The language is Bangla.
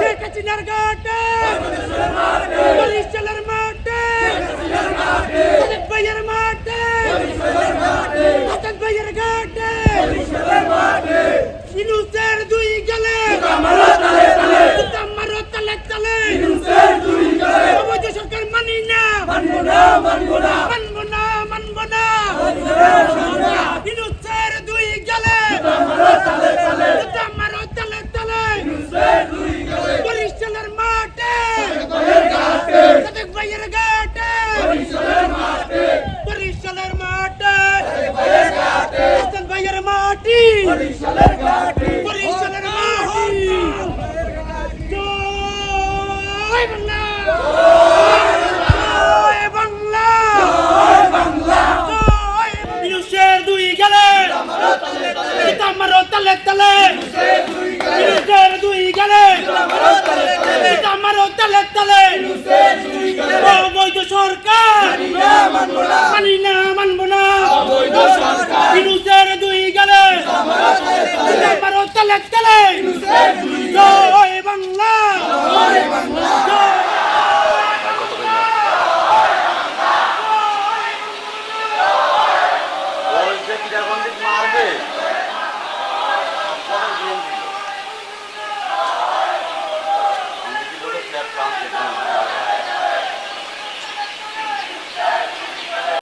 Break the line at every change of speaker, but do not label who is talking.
শেখ হাসিনার ঘাটে। বরিশালের মাঠে। শরীফ ভাইয়ের মাঠে। হাসান দুই গেলে। মারো তালে তালে। মারো তালে তালে ইনুসের দুই না, মানবো না। মানবো না মানবো না। ভাইয়ের মাটি বরিশালের মাটি জয় বাংলা। জয় বাংলা। জয় বাংলা। জয় ইনুসের দুই গেলে। আমারও তলে তলে। ইনুসের দুই গেলে। আমারও তলে তলে। তলে তলে। জয় বাংলা। জয় বাংলা। জয়
বাংলা জয় বাংলা